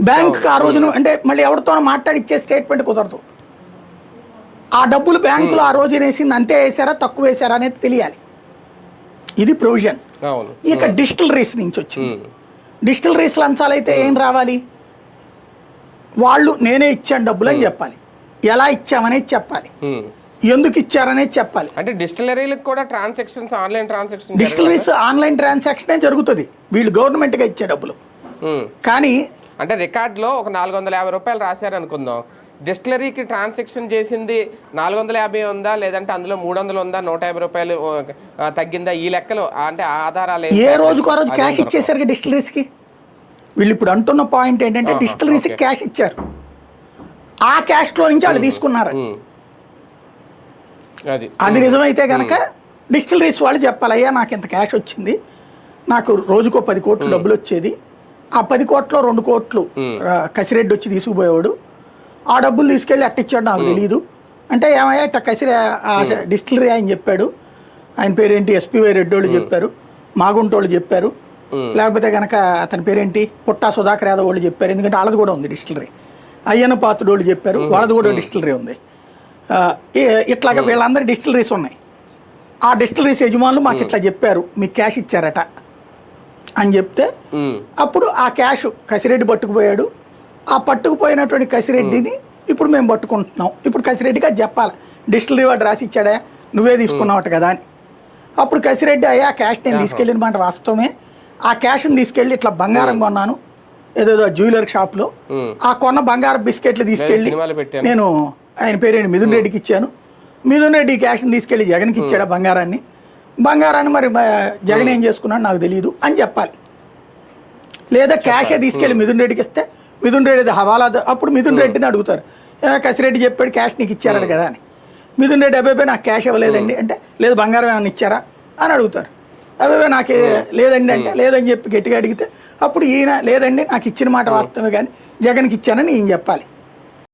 బ్యాంకుకి ఆ రోజున అంటే మళ్ళీ ఎవరితోనో మాట్లాడి ఇచ్చే స్టేట్మెంట్ కుదరదు. ఆ డబ్బులు బ్యాంకులో ఆ రోజు వేసింది అంతే వేసారా తక్కువ వేసారా అనేది తెలియాలి. ఇది ప్రొవిజన్ ఇక డిస్టిలరీస్ నుంచి వచ్చింది. ఉమ్. డిస్టిలరీస్ లంచాలైతే ఏం రావాలి? వాళ్ళు నేనే ఇచ్చాను డబ్బులు అని చెప్పాలి. ఎలా ఇచ్చామనేది చెప్పాలి. ఎందుకు ఇచ్చారనేది చెప్పాలి. అంటే డిస్టిలరీలకు కూడా transactions online transaction distilleries online ట్రాన్సాక్షనే జరుగుతుంది. వీళ్ళు గవర్నమెంట్గా ఇచ్చే డబ్బులు. కానీ అంటే రికార్డులో ఒక నాలుగు వందల యాభై రూపాయలు రాశారు అనుకుందాం డిస్టిలరీకి ట్రాన్సాక్షన్ చేసింది నాలుగు వందల యాభై ఉందా? లేదంటే అందులో మూడు వందలు ఉందా నూట యాభై రూపాయలు తగ్గిందా? ఈ లెక్కలు అంటే ఆధారాలు? ఏ రోజుకు ఆ రోజు క్యాష్. ఇచ్చేసరికి డిస్టిలరీస్కి? వీళ్ళు ఇప్పుడు అంటున్న పాయింట్ ఏంటంటే డిస్టిలరీస్కి. క్యాష్ ఇచ్చారు. ఆ క్యాష్లో నుంచి వాళ్ళు తీసుకున్నారు. అది. అది నిజమైతే కనుక డిస్టిలరీస్ వాళ్ళు చెప్పాలి అయ్యా నాకు ఇంత క్యాష్ వచ్చింది. నాకు రోజుకో పది కోట్లు డబ్బులు వచ్చేది ఆ పది కోట్లో రెండు కోట్లు కసిరెడ్డి వచ్చి తీసుకుపోయేవాడు. ఆ డబ్బులు తీసుకెళ్ళి అట్టిచ్చాడు నాకు తెలియదు అంటే ఏమయ్యా ఇట్ట కసిరి డిస్టిలరీ ఆయన చెప్పాడు. ఆయన పేరేంటి? ఎస్పీవై రెడ్డి వాళ్ళు చెప్పారు. మాగుంటోళ్ళు చెప్పారు. లేకపోతే కనుక అతని పేరేంటి? పుట్టా సుధాకర్ యాదవ్ వాళ్ళు చెప్పారు. ఎందుకంటే వాళ్ళది కూడా ఉంది డిస్టిలరీ. అయ్యన్న పాత్రుడు వాళ్ళు చెప్పారు వాళ్ళది కూడా డిస్టిలరీ ఉంది. ఇట్లాగా వీళ్ళందరి డిస్టిలరీస్ ఉన్నాయి. ఆ డిస్టిలరీస్ యజమానులు మాకు ఇట్లా చెప్పారు. మీకు క్యాష్ ఇచ్చారట. అని చెప్తే. అప్పుడు ఆ క్యాష్ కసిరెడ్డి పట్టుకుపోయాడు. ఆ పట్టుకుపోయినటువంటి కసిరెడ్డిని ఇప్పుడు మేము పట్టుకుంటున్నాం. ఇప్పుడు కసిరెడ్డికి అది చెప్పాలి. డిస్టిలరీ వాడు రాసి ఇచ్చాడా? నువ్వే తీసుకున్నావట కదా అని. అప్పుడు కసిరెడ్డి అయ్యా క్యాష్ నేను తీసుకెళ్ళిన మాట వాస్తవమే. ఆ క్యాష్ని తీసుకెళ్ళి ఇట్లా బంగారం కొన్నాను. ఏదేదో జ్యువెలరీ షాప్లో. ఆ కొన్న బంగారం బిస్కెట్లు తీసుకెళ్ళి. నేను ఆయన పేరేంటి? మిథున్ రెడ్డికి ఇచ్చాను. మిథున్ రెడ్డి క్యాష్ని తీసుకెళ్ళి జగన్కి ఇచ్చాడా బంగారాన్ని? బంగారాన్ని మరి జగన్ ఏం చేసుకున్నాడు నాకు తెలియదు అని చెప్పాలి. లేదా క్యాషే తీసుకెళ్ళి మిథున్ రెడ్డికి ఇస్తే మిథున్ రెడ్డి హవాలా అప్పుడు మిథున్ రెడ్డిని అడుగుతారు. "ఏ, కసిరెడ్డి చెప్పాడు క్యాష్ నీకు ఇచ్చారట కదా అని. మిథున్ రెడ్డి అబ్బాయి నాకు క్యాష్ ఇవ్వలేదండి అంటే లేదు బంగారం ఏమైనా ఇచ్చారా అని అడుగుతారు. అబ్బాయి నాకు లేదండి అంటే లేదని చెప్పి గట్టిగా అడిగితే అప్పుడు ఈయన లేదండి నాకు ఇచ్చిన మాట వాస్తవమే కానీ జగన్కి ఇచ్చానని ఈయన చెప్పాలి.